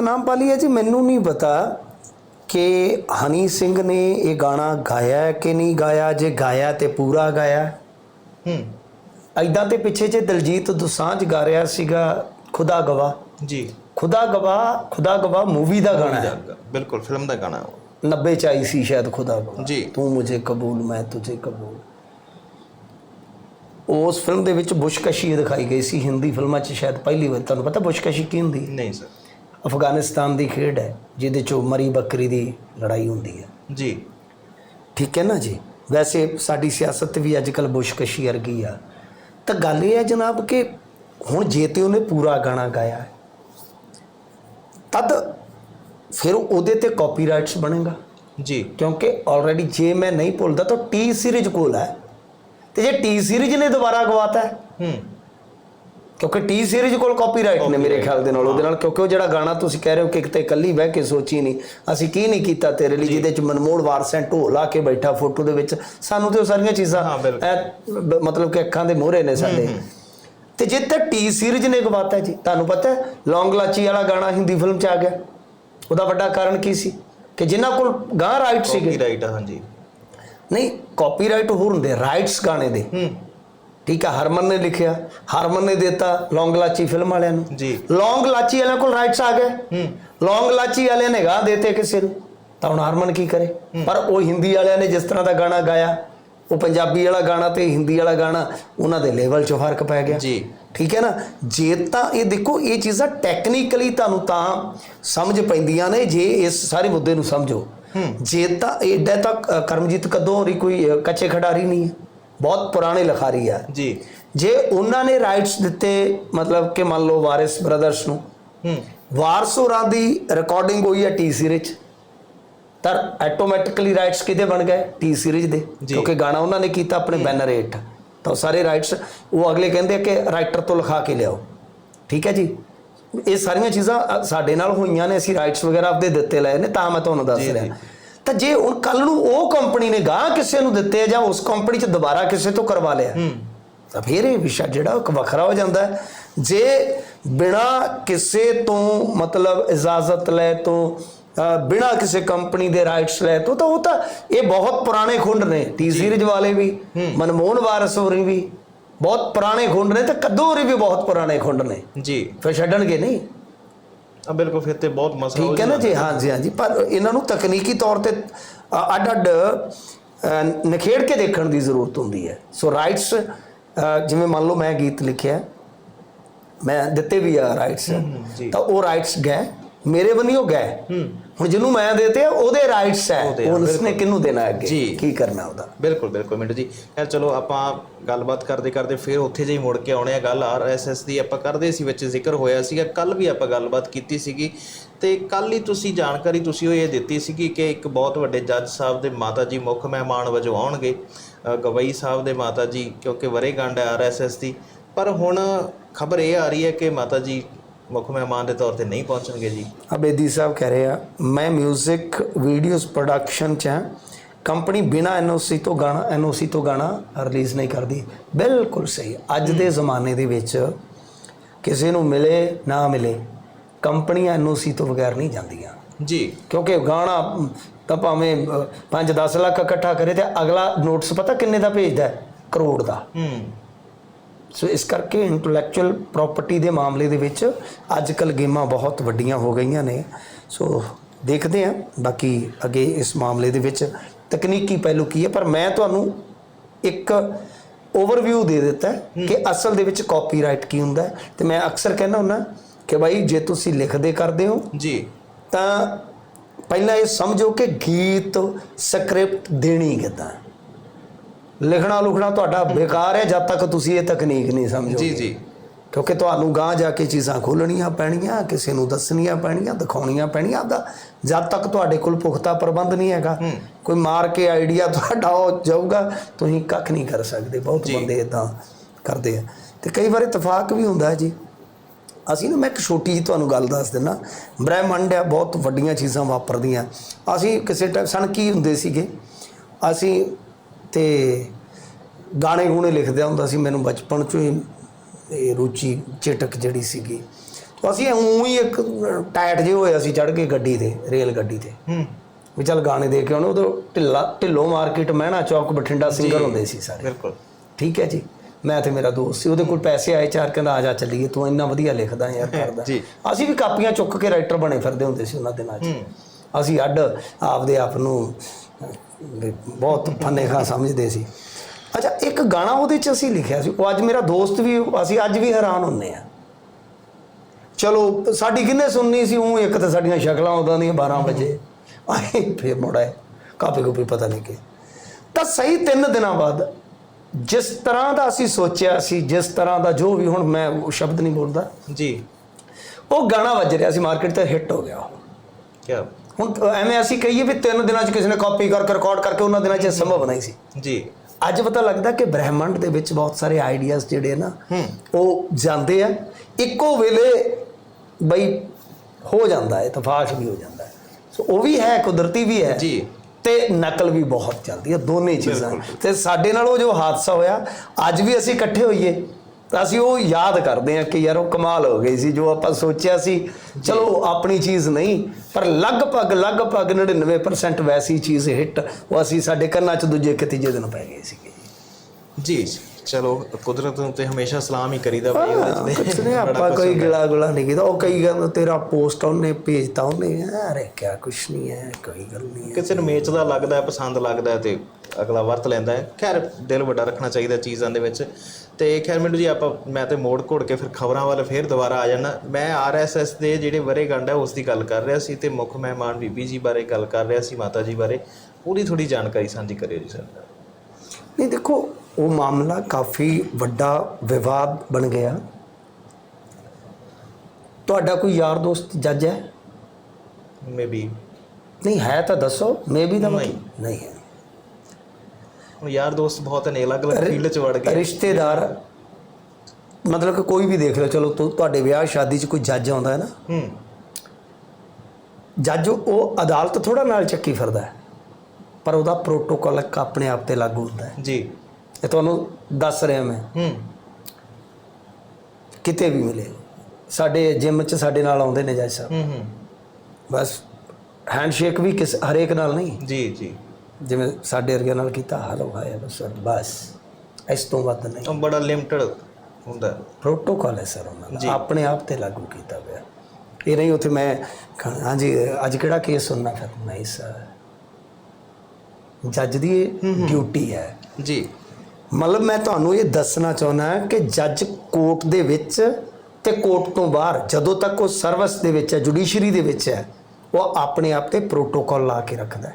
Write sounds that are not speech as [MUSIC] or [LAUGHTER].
ਸਤਨਾਮ ਪਾਲੀ ਹੈ ਜੀ। ਮੈਨੂੰ ਨਹੀਂ ਪਤਾ ਕਿ ਹਨੀ ਸਿੰਘ ਨੇ ਇਹ ਗਾਣਾ ਗਾਇਆ ਹੈ ਕਿ ਨਹੀਂ ਗਾਇਆ। ਜੇ ਗਾਇਆ ਤੇ ਪੂਰਾ ਗਾਇਆ। ਹੂੰ। ਐਦਾਂ ਤੇ ਪਿੱਛੇ ਜੇ ਦਲਜੀਤ ਦੁਸਾਂਝ ਗਾ ਰਿਹਾ ਸੀਗਾ ਖੁਦਾ ਗਵਾ। ਜੀ। ਖੁਦਾ ਗਵਾ ਖੁਦਾ ਗਵਾ ਮੂਵੀ ਦਾ ਗਾਣਾ ਹੈ। ਬਿਲਕੁਲ ਫਿਲਮ ਦਾ ਗਾਣਾ ਉਹ। 90 ਚ ਆਈ ਸੀ ਸ਼ਾਇਦ ਖੁਦਾ ਗਵਾ। ਜੀ। ਤੂੰ ਮੁਝੇ ਕਬੂਲ ਮੈਂ ਤੁਝੇ ਕਬੂਲ। ਉਸ ਫਿਲਮ ਦੇ ਵਿੱਚ ਬੁਸ਼ਕਸ਼ੀ ਦਿਖਾਈ ਗਈ ਸੀ। ਹਿੰਦੀ ਫਿਲਮਾਂ 'ਚ ਸ਼ਾਇਦ ਪਹਿਲੀ ਵਾਰ। ਤੁਹਾਨੂੰ ਪਤਾ ਬੁਸ਼ਕਸ਼ੀ ਕੀ ਹੁੰਦੀ? ਹੈ ਨਹੀਂ ਸਰ। ਅਫਗਾਨਿਸਤਾਨ ਦੀ ਖੇਡ ਹੈ ਜਿਹਦੇ 'ਚੋਂ ਮਰੀ ਬੱਕਰੀ ਦੀ ਲੜਾਈ ਹੁੰਦੀ ਹੈ। ਜੀ। ਠੀਕ ਹੈ ਨਾ ਜੀ? ਵੈਸੇ ਸਾਡੀ ਸਿਆਸਤ ਵੀ ਅੱਜ ਕੱਲ ਬੁਸ਼ਕਸ਼ੀ ਵਰਗੀ ਆ। ਤਾਂ ਗੱਲ ਇਹ ਹੈ ਜਨਾਬ ਕਿ ਹੁਣ ਜੇ ਤੇ ਉਹਨੇ ਪੂਰਾ ਗਾਣਾ ਗਾਇਆ ਤਦ ਫਿਰ ਉਹਦੇ ਤੇ ਕਾਪੀਰਾਈਟਸ ਬਣੇਗਾ। ਜੀ। ਕਿਉਂਕਿ ਆਲਰੇਡੀ ਜੇ ਮੈਂ ਨਹੀਂ ਭੁੱਲਦਾ ਤਾਂ ਟੀ ਸੀਰੀਜ਼ ਕੋਲ ਹੈ। ਤੇ ਜੇ ਟੀ ਸੀਰੀਜ਼ ਨੇ ਦੁਬਾਰਾ ਗਵਾਤਾ ਹੂੰ। ਕਿਉਂਕਿ ਟੀ ਸੀਰੀਜ਼ ਕੋਲ ਕਾਪੀਰਾਈਟ ਨੇ ਮੇਰੇ ਖਿਆਲ ਦੇ ਨਾਲ ਉਹਦੇ ਨਾਲ ਕਿਉਂਕਿ ਉਹ ਜਿਹੜਾ ਗਾਣਾ ਤੁਸੀਂ ਕਹਿ ਰਹੇ ਹੋ ਕਿ ਕਿਤੇ ਇਕੱਲੀ ਬਹਿ ਕੇ ਸੋਚੀ ਨਹੀਂ ਅਸੀਂ ਕੀ ਨਹੀਂ ਕੀਤਾ ਤੇਰੇ ਲਈ ਜਿਹਦੇ ਚ ਮਨਮੋੜ ਵਾਰਸੈਂ ਢੋਲ ਲਾ ਕੇ ਬੈਠਾ ਫੋਟੋ ਦੇ ਵਿੱਚ ਸਾਨੂੰ ਤੇ ਉਹ ਸਾਰੀਆਂ ਚੀਜ਼ਾਂ ਹਾਂ, ਮਤਲਬ ਕਿ ਅੱਖਾਂ ਦੇ ਮੋਹਰੇ ਨੇ ਸਾਡੇ। ਤੇ ਜੇ ਤੇ ਟੀ ਸੀਰੀਜ਼ ਨੇ ਗਵਾਤਾ ਜੀ ਤੁਹਾਨੂੰ ਪਤਾ ਹੈ ਲੌਂਗ ਲਾਚੀ ਵਾਲਾ ਗਾਣਾ ਹਿੰਦੀ ਫਿਲਮ ਚ ਆ ਗਿਆ। ਉਹਦਾ ਵੱਡਾ ਕਾਰਨ ਕੀ ਸੀ? ਕਿ ਜਿਨ੍ਹਾਂ ਕੋਲ ਗਾਂ ਰਾਈਟ ਸੀਗੇ। ਰਾਈਟ ਹਾਂਜੀ। ਨਹੀਂ ਕਾਪੀਰਾਈਟ ਹੋਰ ਹੁੰਦੇ ਰਾਈਟਸ ਗਾਣੇ ਦੇ। ਹੂੰ। ਠੀਕ ਹੈ ਹਰਮਨ ਨੇ ਲਿਖਿਆ। ਹਰਮਨ ਨੇ ਦਿੱਤਾ ਲੌਂਗ ਲਾਚੀ ਫਿਲਮ ਵਾਲਿਆਂ ਨੂੰ। ਜੀ। ਲੌਂਗ ਲਾਚੀ ਵਾਲਿਆਂ ਕੋਲ ਰਾਈਟਸ ਆ ਗਏ। ਹੂੰ। ਲੌਂਗ ਲਾਚੀ ਵਾਲਿਆਂ ਨੇ ਗਾ ਦੇਤੇ ਕਿਸੇ ਨੂੰ। ਤਾਂ ਹੁਣ ਹਰਮਨ ਕੀ ਕਰੇ? ਪਰ ਉਹ ਹਿੰਦੀ ਵਾਲਿਆਂ ਨੇ ਜਿਸ ਤਰ੍ਹਾਂ ਦਾ ਗਾਣਾ ਗਾਇਆ ਉਹ ਪੰਜਾਬੀ ਵਾਲਾ ਗਾਣਾ ਤੇ ਹਿੰਦੀ ਵਾਲਾ ਗਾਣਾ ਉਹਨਾਂ ਦੇ ਲੈਵਲ 'ਚ ਫ਼ਰਕ ਪੈ ਗਿਆ। ਜੀ। ਠੀਕ ਹੈ ਨਾ? ਜੇ ਤਾਂ ਇਹ ਦੇਖੋ ਇਹ ਚੀਜ਼ਾਂ ਟੈਕਨੀਕਲੀ ਤੁਹਾਨੂੰ ਤਾਂ ਸਮਝ ਪੈਂਦੀਆਂ ਨੇ ਜੇ ਇਸ ਸਾਰੇ ਮੁੱਦੇ ਨੂੰ ਸਮਝੋ। ਜੇ ਤਾਂ ਐਡਾ ਤਾਂ ਕਰਮਜੀਤ ਕਦੋਂ ਹੋਰੀ ਕੋਈ ਕੱਚੇ ਖਿਡਾਰੀ ਨਹੀਂ ਹੈ। ਬਹੁਤ ਪੁਰਾਣੇ ਲਿਖਾਰੀ ਆ। ਜੀ। ਜੇ ਉਹਨਾਂ ਨੇ ਰਾਈਟਸ ਦਿੱਤੇ ਮਤਲਬ ਕਿ ਮੰਨ ਲਓ ਵਾਰਿਸ ਬ੍ਰਦਰਸ ਨੂੰ ਹੂੰ। ਵਾਰਸ ਹੋਰਾਂ ਦੀ ਰਿਕਾਰਡਿੰਗ ਹੋਈ ਹੈ ਟੀ ਸੀਰੀਜ਼ ਤਾਂ ਆਟੋਮੈਟਿਕਲੀ ਰਾਈਟਸ ਕਿਹਦੇ ਬਣ ਗਏ? ਟੀ ਸੀਰੀਜ਼ ਦੇ। ਕਿਉਂਕਿ ਗਾਣਾ ਉਹਨਾਂ ਨੇ ਕੀਤਾ ਆਪਣੇ ਬੈਨਰ ਹੇਠ। ਤਾਂ ਸਾਰੇ ਰਾਈਟਸ ਉਹ ਅਗਲੇ ਕਹਿੰਦੇ ਆ ਕਿ ਰਾਈਟਰ ਤੋਂ ਲਿਖਾ ਕੇ ਲਿਆਓ। ਠੀਕ ਹੈ ਜੀ? ਇਹ ਸਾਰੀਆਂ ਚੀਜ਼ਾਂ ਸਾਡੇ ਨਾਲ ਹੋਈਆਂ ਨੇ। ਅਸੀਂ ਰਾਈਟਸ ਵਗੈਰਾ ਆਪਦੇ ਦਿੱਤੇ ਲਏ ਨੇ ਤਾਂ ਮੈਂ ਤੁਹਾਨੂੰ ਦੱਸ ਰਿਹਾ। ਤਾਂ ਜੇ ਹੁਣ ਕੱਲ ਨੂੰ ਉਹ ਕੰਪਨੀ ਨੇ ਗਾਹ ਕਿਸੇ ਨੂੰ ਦਿੱਤੇ ਜਾਂ ਉਸ ਕੰਪਨੀ 'ਚ ਦੁਬਾਰਾ ਕਿਸੇ ਤੋਂ ਕਰਵਾ ਲਿਆ ਤਾਂ ਫਿਰ ਇਹ ਵਿਸ਼ਾ ਜਿਹੜਾ ਉਹ ਵੱਖਰਾ ਹੋ ਜਾਂਦਾ ਹੈ। ਜੇ ਬਿਨਾ ਕਿਸੇ ਤੋਂ ਮਤਲਬ ਇਜਾਜ਼ਤ ਲੈ ਤੋਂ ਬਿਨਾ ਕਿਸੇ ਕੰਪਨੀ ਦੇ ਰਾਈਟਸ ਲੈ ਤੋਂ ਤਾਂ ਉਹ ਤਾਂ ਇਹ ਬਹੁਤ ਪੁਰਾਣੇ ਖੁੰਡ ਨੇ। ਟੀ ਸੀਰੀਜ਼ ਵਾਲੇ ਵੀ ਮਨਮੋਹਨ ਵਾਰਸ ਹੋਰੀ ਵੀ ਬਹੁਤ ਪੁਰਾਣੇ ਖੁੰਡ ਨੇ ਤੇ ਕੱਦੂ ਹੋਰੀ ਵੀ ਬਹੁਤ ਪੁਰਾਣੇ ਖੁੰਡ ਨੇ। ਜੀ। ਫਿਰ ਛੱਡਣਗੇ ਨਹੀਂ। ਆ ਬਿਲਕੁਲ ਫਿਰ ਤੇ ਬਹੁਤ ਮਸਲਾ ਹੋ ਠੀਕ ਹੈ ਨਾ। ਜੀ? ਹਾਂ ਜੀ ਹਾਂ ਜੀ। ਪਰ ਇਹਨਾਂ ਨੂੰ ਤਕਨੀਕੀ ਤੌਰ ਤੇ ਅੱਡ ਅੱਡ ਨਿਖੇੜ ਕੇ ਦੇਖਣ ਦੀ ਜ਼ਰੂਰਤ ਹੁੰਦੀ ਹੈ। ਸੋ ਰਾਈਟਸ ਜਿਵੇਂ ਮੰਨ ਲਓ ਮੈਂ ਗੀਤ ਲਿਖਿਆ ਮੈਂ ਦਿੱਤੇ ਵੀ ਆ ਰਾਈਟਸ। ਤਾਂ ਉਹ ਰਾਈਟਸ ਗਏ ਮੇਰੇ ਗਏ। ਹੂੰ। ਹੁਣ ਜਿਹਨੂੰ ਮੈਂ ਦੇਤੇ ਆ ਉਹਦੇ ਰਾਈਟਸ ਹੈ। ਉਹ ਉਸਨੇ ਕਿਹਨੂੰ ਦੇਣਾ ਅੱਗੇ। ਕੀ ਕਰਨਾ ਉਹਦਾ? ਬਿਲਕੁਲ ਬਿਲਕੁਲ ਮਿੰਟੂ ਜੀ। ਖੈਰ ਚਲੋ ਆਪਾਂ ਗੱਲਬਾਤ ਕਰਦੇ ਕਰਦੇ ਫਿਰ ਉੱਥੇ ਜਿਹੀ ਮੁੜ ਕੇ ਆਉਣੇ ਆ ਗੱਲ। ਆਰਐਸਐਸ ਦੀ ਆਪਾਂ ਕਰਦੇ ਸੀ ਵਿੱਚ ਜ਼ਿਕਰ ਹੋਇਆ ਸੀਗਾ। ਕੱਲ ਵੀ ਆਪਾਂ ਗੱਲਬਾਤ ਕੀਤੀ ਸੀਗੀ। ਤੇ ਕੱਲ ਹੀ ਤੁਸੀਂ ਜਾਣਕਾਰੀ ਤੁਸੀਂ ਉਹ ਇਹ ਦਿੱਤੀ ਸੀਗੀ ਕਿ ਇੱਕ ਬਹੁਤ ਵੱਡੇ ਜੱਜ ਸਾਹਿਬ ਦੇ ਮਾਤਾ ਜੀ ਮੁੱਖ ਮਹਿਮਾਨ ਵਜੋਂ ਆਉਣਗੇ। ਗਵਈ ਸਾਹਿਬ ਦੇ ਮਾਤਾ ਜੀ ਕਿਉਂਕਿ ਵਰੇਗੰਢ ਹੈ ਆਰਐਸਐਸ ਦੀ। ਪਰ ਹੁਣ ਖਬਰ ਇਹ ਆ ਰਹੀ ਹੈ ਕਿ ਮਾਤਾ ਜੀ ਮੁੱਖ ਮਹਿਮਾਨ ਦੇ ਤੌਰ ਤੇ ਨਹੀਂ ਪਹੁੰਚਣਗੇ ਜੀ। ਅਬੇਦੀ ਸਾਹਿਬ ਕਹਿ ਰਹੇ ਆ ਮੈਂ 뮤직 ਵੀਡੀਓਜ਼ ਪ੍ਰੋਡਕਸ਼ਨ ਚ ਹਾਂ। ਕੰਪਨੀ ਬਿਨਾ ਐਨਓਸੀ ਤੋਂ ਗਾਣਾ ਐਨਓਸੀ ਤੋਂ ਗਾਣਾ ਰਿਲੀਜ਼ ਨਹੀਂ ਕਰਦੀ। ਬਿਲਕੁਲ ਸਹੀ। ਅੱਜ ਦੇ ਜ਼ਮਾਨੇ ਦੇ ਵਿੱਚ ਕਿਸੇ ਨੂੰ ਮਿਲੇ ਨਾ ਮਿਲੇ ਕੰਪਨੀਆਂ ਐਨਓਸੀ ਤੋਂ ਬਗੈਰ ਨਹੀਂ ਜਾਂਦੀਆਂ। ਜੀ। ਕਿਉਂਕਿ ਗਾਣਾ ਤਾਂ ਭਾਵੇਂ 5-10 ਲੱਖ ਇਕੱਠਾ ਕਰੇ ਤੇ ਅਗਲਾ ਨੋਟਿਸ ਪਤਾ ਕਿੰਨੇ ਦਾ ਭੇਜਦਾ? ਕਰੋੜ ਦਾ। ਹੂੰ। ਸੋ ਇਸ ਕਰਕੇ ਇੰਟੈਲੈਕਚੁਅਲ ਪ੍ਰਾਪਰਟੀ ਦੇ ਮਾਮਲੇ ਦੇ ਵਿੱਚ ਅੱਜ ਕੱਲ ਗੇਮਾਂ ਬਹੁਤ ਵੱਡੀਆਂ ਹੋ ਗਈਆਂ ਨੇ। ਸੋ ਦੇਖਦੇ ਹਾਂ। ਬਾਕੀ ਅੱਗੇ ਇਸ ਮਾਮਲੇ ਦੇ ਵਿੱਚ ਤਕਨੀਕੀ ਪਹਿਲੂ ਕੀ ਹੈ। ਪਰ ਮੈਂ ਤੁਹਾਨੂੰ ਇੱਕ ਓਵਰਵਿਊ ਦੇ ਦਿੱਤਾ ਕਿ ਅਸਲ ਦੇ ਵਿੱਚ ਕਾਪੀਰਾਈਟ ਕੀ ਹੁੰਦਾ ਤੇ ਮੈਂ ਅਕਸਰ ਕਹਿੰਦਾ ਹੁੰਦਾ ਕਿ ਭਾਈ ਜੇ ਤੁਸੀਂ ਲਿਖਦੇ ਕਰਦੇ ਹੋ ਜੀ। ਤਾਂ ਪਹਿਲਾਂ ਇਹ ਸਮਝੋ ਕਿ ਗੀਤ ਸਕ੍ਰਿਪਟ ਦੇਣੀ ਕਿੱਦਾਂ ਲਿਖਣਾ ਲੁਖਣਾ ਤੁਹਾਡਾ ਬੇਕਾਰ ਹੈ ਜਦ ਤੱਕ ਤੁਸੀਂ ਇਹ ਤਕਨੀਕ ਨਹੀਂ ਸਮਝੋਗੇ। ਜੀ ਜੀ। ਕਿਉਂਕਿ ਤੁਹਾਨੂੰ ਗਾਂ ਜਾ ਕੇ ਚੀਜ਼ਾਂ ਖੋਲਣੀਆਂ ਪੈਣੀਆਂ ਕਿਸੇ ਨੂੰ ਦੱਸਣੀਆਂ ਪੈਣੀਆਂ ਦਿਖਾਉਣੀਆਂ ਪੈਣੀਆਂ ਆਪਦਾ ਜਦ ਤੱਕ ਤੁਹਾਡੇ ਕੋਲ ਪੁਖਤਾ ਪ੍ਰਬੰਧ ਨਹੀਂ ਹੈਗਾ ਕੋਈ ਮਾਰ ਕੇ ਆਈਡੀਆ ਤੁਹਾਡਾ ਉਹ ਜਾਊਗਾ ਤੁਸੀਂ ਕੱਖ ਨਹੀਂ ਕਰ ਸਕਦੇ ਬਹੁਤ ਜੀ। ਬੰਦੇ ਇਦਾਂ ਕਰਦੇ ਆ। ਤੇ ਕਈ ਵਾਰ ਇਤਫਾਕ ਵੀ ਹੁੰਦਾ ਹੈ ਜੀ। ਅਸੀਂ ਨਾ ਮੈਂ ਇੱਕ ਛੋਟੀ ਜਿਹੀ ਤੁਹਾਨੂੰ ਗੱਲ ਦੱਸ ਦਿੰਦਾ ਬ੍ਰਹਿਮੰਡ ਆ ਬਹੁਤ ਵੱਡੀਆਂ ਚੀਜ਼ਾਂ ਵਾਪਰਦੀਆਂ। ਅਸੀਂ ਕਿਸੇ ਟਾਈਮ ਸਨ ਕੀ ਹੁੰਦੇ ਸੀਗੇ ਅਸੀਂ ਤੇ ਗਾਣੇ ਗੂਣੇ ਲਿਖਦਿਆ ਹੁੰਦਾ ਸੀ ਮੈਨੂੰ ਬਚਪਨ ਚੋਂ ਹੀ ਇਹ ਰੁਚੀ ਚਟਕ ਜਿਹੜੀ ਸੀਗੀ। ਅਸੀਂ ਉਂ ਹੀ ਇੱਕ ਟਾਇਟ ਜੇ ਹੋਏ ਅਸੀਂ ਚੜ ਕੇ ਗੱਡੀ ਤੇ ਰੇਲ ਗੱਡੀ ਤੇ। ਹੂੰ। ਵੀ ਚੱਲ ਗਾਣੇ ਦੇ ਕੇ ਆਉਣੇ ਉਦੋਂ ਢਿੱਲਾ ਢਿੱਲੋ ਮਾਰਕੀਟ ਮਹਿਣਾ ਚੌਕ ਬਠਿੰਡਾ ਸਿੰਗਰ ਹੁੰਦੇ ਸੀ ਸਾਰੇ। ਬਿਲਕੁਲ। ਠੀਕ ਹੈ ਜੀ। ਮੈਂ ਤੇ ਮੇਰਾ ਦੋਸਤ ਸੀ ਉਹਦੇ ਕੋਲ ਪੈਸੇ ਆਏ ਚਾਰ ਕਹਿੰਦਾ ਆ ਜਾ ਚੱਲੀਏ ਤੂੰ ਇੰਨਾ ਵਧੀਆ ਲਿਖਦਾ ਯਾਰ [LAUGHS] ਕਰਦਾ। ਅਸੀਂ ਵੀ ਕਾਪੀਆਂ ਚੁੱਕ ਕੇ ਰਾਈਟਰ ਬਣੇ ਫਿਰਦੇ ਹੁੰਦੇ ਸੀ ਉਹਨਾਂ ਦਿਨਾਂ 'ਚ। ਅਸੀਂ ਅੱਡ ਆਪਦੇ ਆਪ ਨੂੰ ਬਹੁਤ ਫੰਨੇਖਾ ਸਮਝਦੇ ਸੀ। ਅੱਛਾ ਇੱਕ ਗਾਣਾ ਉਹਦੇ 'ਚ ਅਸੀਂ ਲਿਖਿਆ ਸੀ। ਉਹ ਅੱਜ ਮੇਰਾ ਦੋਸਤ ਵੀ ਅਸੀਂ ਅੱਜ ਵੀ ਹੈਰਾਨ ਹੁੰਨੇ ਆ। ਚਲੋ ਸਾਡੀ ਕਿੰਨੇ ਸੁਣਨੀ ਸੀ? ਉਹ ਇੱਕ ਤਾਂ ਸਾਡੀਆਂ ਸ਼ਕਲਾਂ ਉਦਾਂ ਦੀਆਂ 12 ਵਜੇ। ਆਏ ਫੇਰ ਮੁੜਾਏ ਕਾਪੀ ਕੋਪੀ ਪਤਾ ਨਹੀਂ ਕਿ। ਤਾਂ ਸਹੀ 3 ਦਿਨਾਂ ਬਾਅਦ ਜਿਸ ਤਰ੍ਹਾਂ ਦਾ ਅਸੀਂ ਸੋਚਿਆ ਸੀ ਜਿਸ ਤਰ੍ਹਾਂ ਦਾ ਜੋ ਵੀ ਹੁਣ ਮੈਂ ਉਹ ਸ਼ਬਦ ਨਹੀਂ ਬੋਲਦਾ। ਜੀ। ਉਹ ਗਾਣਾ ਵੱਜ ਰਿਹਾ ਸੀ ਮਾਰਕੀਟ ਤੇ ਹਿੱਟ ਹੋ ਗਿਆ ਉਹ। ਕੀ ਹੁਣ ਐਵੇਂ ਅਸੀਂ ਕਹੀਏ ਵੀ 3 ਦਿਨਾਂ 'ਚ ਕਿਸੇ ਨੇ ਕਾਪੀ ਕਰਕੇ ਰਿਕਾਰਡ ਕਰਕੇ ਉਹਨਾਂ ਦਿਨਾਂ 'ਚ ਇਹ ਸੰਭਵ ਨਹੀਂ ਸੀ। ਜੀ। ਅੱਜ ਪਤਾ ਲੱਗਦਾ ਕਿ ਬ੍ਰਹਿਮੰਡ ਦੇ ਵਿੱਚ ਬਹੁਤ ਸਾਰੇ ਆਈਡੀਆਜ਼ ਜਿਹੜੇ ਨਾ ਉਹ ਜਾਂਦੇ ਆ। ਇੱਕੋ ਵੇਲੇ ਬਈ ਹੋ ਜਾਂਦਾ ਹੈ ਇਤਫਾਕ ਵੀ ਹੋ ਜਾਂਦਾ ਹੈ। ਸੋ ਉਹ ਵੀ ਹੈ ਕੁਦਰਤੀ ਵੀ ਹੈ ਜੀ। ਤੇ ਨਕਲ ਵੀ ਬਹੁਤ ਚੱਲਦੀ ਹੈ ਦੋਨੇ ਚੀਜ਼ਾਂ। ਤੇ ਸਾਡੇ ਨਾਲ ਉਹ ਜੋ ਹਾਦਸਾ ਹੋਇਆ ਅੱਜ ਵੀ ਅਸੀਂ ਇਕੱਠੇ ਹੋਈਏ। ਤਾਂ ਅਸੀਂ ਉਹ ਯਾਦ ਕਰਦੇ ਹਾਂ ਕਿ ਯਾਰ ਉਹ ਕਮਾਲ ਹੋ ਗਈ ਸੀ ਜੋ ਆਪਾਂ ਸੋਚਿਆ ਸੀ। ਚਲੋ ਆਪਣੀ ਚੀਜ਼ ਨਹੀਂ ਪਰ ਲਗਭਗ ਲਗਭਗ 99% ਵੈਸੀ ਚੀਜ਼ ਹਿੱਟ ਉਹ ਅਸੀਂ ਸਾਡੇ ਕੰਨਾਂ 'ਚ ਦੂਜੇ ਕਿ ਤੀਜੇ ਦਿਨ ਪੈ ਗਏ ਸੀਗੇ। ਜੀ। ਚਲੋ ਕੁਦਰਤ ਨੂੰ ਤੇ ਹਮੇਸ਼ਾ ਸਲਾਮ ਹੀ ਕਰੀਦਾ ਬਈ ਉਹਦੇ ਚ ਤੇ ਕੁਛ ਨਹੀਂ ਬੜਾ ਆਪਾਂ ਕੁਛ ਕੋਈ ਹੁੰਦਾ। ਗਿਲਾ ਗੁਲਾ ਨਹੀਂ ਕੀਤਾ। ਉਹ ਕਈ ਗੱਲ ਤੇਰਾ ਪੋਸਟ ਉਹਨੇ ਭੇਜਤਾ ਉਹਨੇ। ਅਰੇ ਕਿਆ ਕੁਛ ਨਹੀਂ ਹੈ ਕੋਈ ਗੱਲ ਨਹੀਂ ਹੈ। ਕਿਸੇ ਨੂੰ ਮੇਚਦਾ ਲੱਗਦਾ ਹੈ ਪਸੰਦ ਲੱਗਦਾ ਹੈ ਤੇ ਅਗਲਾ ਵਰਤ ਲੈਂਦਾ ਹੈ। ਖੈਰ ਦਿਲ ਵੱਡਾ ਰੱਖਣਾ ਚਾਹੀਦਾ ਚੀਜ਼ਾਂ ਦੇ ਵਿੱਚ। ਤੇ ਖੈਰ ਮੈਨੂੰ ਜੀ ਆਪਾਂ ਮੈਂ ਤੇ ਮੋੜ ਘੋੜ ਕੇ ਫਿਰ ਖਬਰਾਂ ਵੱਲ ਫਿਰ ਦੁਬਾਰਾ ਆ ਜਾਣਾ ਮੈਂ ਆਰਐਸਐਸ ਦੇ ਜਿਹੜੇ ਵਰੇ ਗੰਢ ਹੈ ਉਸ ਦੀ ਗੱਲ ਕਰ ਰਿਹਾ ਸੀ ਤੇ ਮੁੱਖ ਮਹਿਮਾਨ ਬੀਬੀ ਜੀ ਬਾਰੇ ਗੱਲ ਕਰ ਰਿਹਾ ਸੀ ਮਾਤਾ ਜੀ ਬਾਰੇ। ਉਹਦੀ ਥੋੜੀ ਜਾਣਕਾਰੀ ਸਾਂਝੀ ਕਰਿਓ ਜੀ ਸਰ। ਨਹੀਂ ਦੇਖੋ ਉਹ ਮਾਮਲਾ ਕਾਫੀ ਵੱਡਾ ਵਿਵਾਦ ਬਣ ਗਿਆ। ਤੁਹਾਡਾ ਕੋਈ ਯਾਰ ਦੋਸਤ ਜੱਜ ਹੈ? ਮੇਬੀ ਨਹੀਂ ਹੈ ਤਾਂ ਦੱਸੋ। ਮੇਬੀ ਦਾ ਨਹੀਂ। ਨਹੀਂ ਹੈ। ਹੁਣ ਯਾਰ ਦੋਸਤ ਬਹੁਤ ਨੇ ਅਲੱਗ-ਅਲੱਗ ਫੀਲਡ 'ਚ ਵੜ ਗਏ। ਰਿਸ਼ਤੇਦਾਰ ਮਤਲਬ ਕਿ ਕੋਈ ਵੀ ਦੇਖ ਲਓ ਚਲੋ ਤੁਹਾਡੇ ਵਿਆਹ ਸ਼ਾਦੀ 'ਚ ਕੋਈ ਜੱਜ ਆਉਂਦਾ ਹੈ ਨਾ। ਹੂੰ। ਜੱਜ ਉਹ ਅਦਾਲਤ ਥੋੜਾ ਨਾਲ ਚੱਕੀ ਫਿਰਦਾ ਹੈ ਪਰ ਉਹਦਾ ਪ੍ਰੋਟੋਕਾਲ ਇੱਕ ਆਪਣੇ ਆਪ ਤੇ ਲਾਗੂ ਹੁੰਦਾ ਹੈ। ਜੀ। ਇਹ ਤੁਹਾਨੂੰ ਦੱਸ ਰਿਹਾ ਮੈਂ। ਹੂੰ। ਕਿਤੇ ਵੀ ਮਿਲੇ। ਸਾਡੇ ਜਿਮ 'ਚ ਸਾਡੇ ਨਾਲ ਆਉਂਦੇ ਨੇ ਜੱਜ ਸਾਹਿਬ। ਹੂੰ ਹੂੰ। ਬਸ ਹੈਂਡਸ਼ੇਕ ਵੀ ਕਿਸ ਹਰੇਕ ਨਾਲ ਨਹੀਂ। ਜੀ ਜੀ। ਜਿਵੇਂ ਸਾਡੇ ਵਰਗੇ ਨਾਲ ਕੀਤਾ ਹਲੋ ਹਾਏ ਬਸ ਬਸ। ਇਸ ਤੋਂ ਵੱਧ ਨਹੀਂ। ਬੜਾ ਲਿਮਟਡ ਹੁੰਦਾ। ਪ੍ਰੋਟੋਕਾਲ ਹੈ ਸਰ ਉਹਨਾਂ ਦਾ। ਆਪਣੇ ਆਪ ਤੇ ਲਾਗੂ ਕੀਤਾ ਪਿਆ ਇਹ ਨਹੀਂ ਉੱਥੇ ਮੈਂ ਹਾਂਜੀ ਅੱਜ ਕਿਹੜਾ ਕੇਸ ਸੁਣਨਾ ਫਿਰ? ਨਹੀਂ ਸਰ। ਜੱਜ ਦੀ ਡਿਊਟੀ ਹੈ। ਜੀ। ਮਤਲਬ ਮੈਂ ਤੁਹਾਨੂੰ ਇਹ ਦੱਸਣਾ ਚਾਹੁੰਦਾ ਕਿ ਜੱਜ ਕੋਰਟ ਦੇ ਵਿੱਚ ਤੇ ਕੋਰਟ ਤੋਂ ਬਾਹਰ ਜਦੋਂ ਤੱਕ ਉਹ ਸਰਵਿਸ ਦੇ ਵਿੱਚ ਹੈ ਜੁਡੀਸ਼ਰੀ ਦੇ ਵਿੱਚ ਹੈ, ਉਹ ਆਪਣੇ ਆਪ ਤੇ ਪ੍ਰੋਟੋਕਾਲ ਲਾ ਕੇ ਰੱਖਦਾ